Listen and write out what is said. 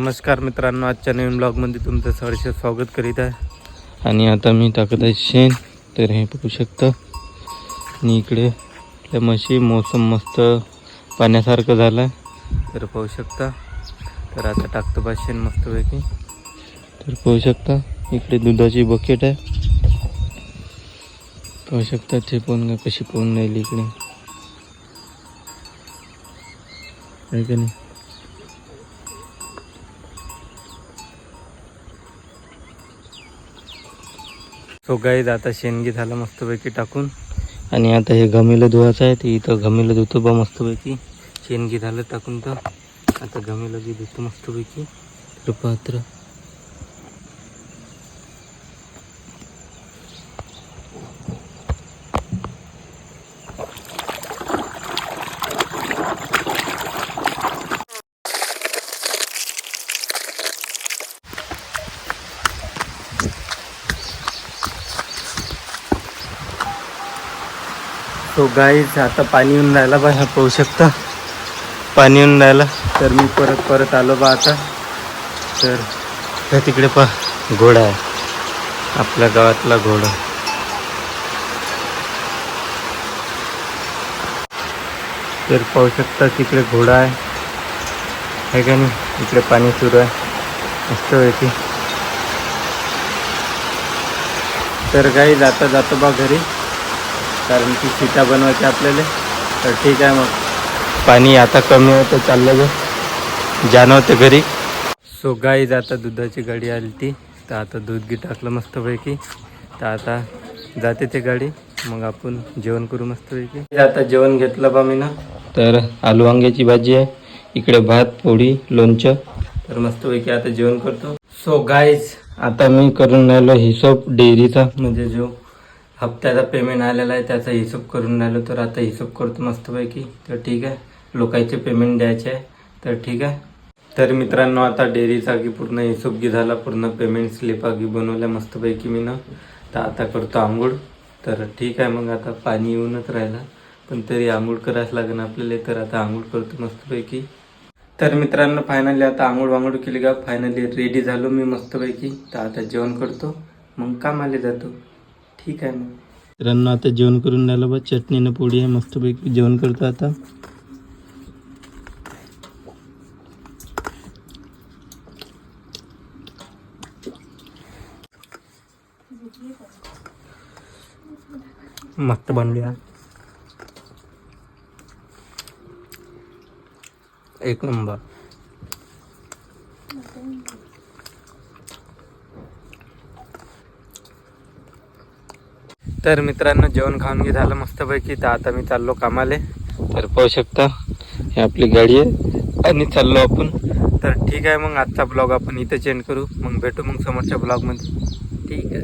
नमस्कार मित्रांनो आजच्या नवीन ब्लॉगमध्ये तुमचं सहर्ष स्वागत करीत आहे. आणि आता मी टाकत आहे शेण तर हे बघू शकता. आणि इकडे आपल्या म्हशी मोसम मस्त पाण्यासारखं झालं आहे तर पाहू शकता. तर आता टाकतो बा शेण मस्तपैकी. तर पाहू शकता इकडे दुधाची बकेट आहे. पाहू शकता ते पण कशी पोहून राहिली इकडे. नाही? सो गाईज आता शेणगी झालं मस्तपैकी टाकून. आणि आता हे घमेलं धुवायचं आहे ते इथं घमेलं धुतो बा मस्तपैकी शेणगी झालं टाकून तर आता घमेलं बी धुतो मस्तपैकी. तर पात्र. सो गाईज आता पाणी येऊन राहिला बा पाहू शकता पाणी येऊन राहिला. तर मी परत परत आलो बा आता. तर ह्या तिकडे पा घोडा आहे. आपल्या गावातला घोडा. तर पाहू शकता तिकडे घोडा आहे. आहे का नाही? इकडे पाणी सुरू आहे. मस्त पैकी. तर काही जाता जातो बा घरी. कारण की सीटा बनवायची आपल्याला. तर ठीक आहे मग. पाणी आता कमी होतं चाललं ग. जाणं होतं घरी. सो गाईज आता दुधाची गाडी आली ती तर आता दूध गी टाकलं मस्तपैकी. तर आता जाते ते गाडी. मग आपण जेवण करू मस्तपैकी. आता जेवण घेतलं बा मी ना तर आलू वांग्याची भाजी आहे. इकडे भात पोळी लोणचं. तर मस्तपैकी आता जेवण करतो. सो गाईज आता मी करून राहिलो हिशोब डेअरीचा. म्हणजे जो हप्त्याचा पेमेंट आलेला आहे त्याचा हिशोब करून राहिलो तर आता हिशोब करतो मस्तपैकी. तर ठीक आहे. लोकांचे पेमेंट द्यायचे आहे. तर ठीक आहे. तर मित्रांनो आता डेअरीचा की पूर्ण हिशोब घे झाला पूर्ण पेमेंट स्लिप आगी बनवल्या मस्तपैकी मी ना तर आता करतो आंघोळ. तर ठीक आहे मग आता पाणी येऊनच राहिला. पण तरी आंघोळ करायच लागेल आपल्याला तर आता आंघोळ करतो मस्तपैकी. तर मित्रांनो फायनली आता आंघोळ वांघोळ केली का? फायनली रेडी झालो मी मस्तपैकी. तर आता जेवण करतो. मग कामाला जातो. ठीक आहे मग. मित्रांनो आता जेवण करून राहिलं बा चटणीनं पोळी आहे. मस्तपैकी जेवण करतो आता. मस्त आहे एक नंबर. तर मित्रांनो जेवण खाऊन घे झालं मस्तपैकी. तर आता मी चाललो कामाले. तर पाहू शकता ही आपली गाडी आहे. आणि चाललो आपण. तर ठीक आहे मग आजचा ब्लॉग आपण इथं चेंज करू. मग भेटू मग समोरच्या ब्लॉगमध्ये ठीक आहे.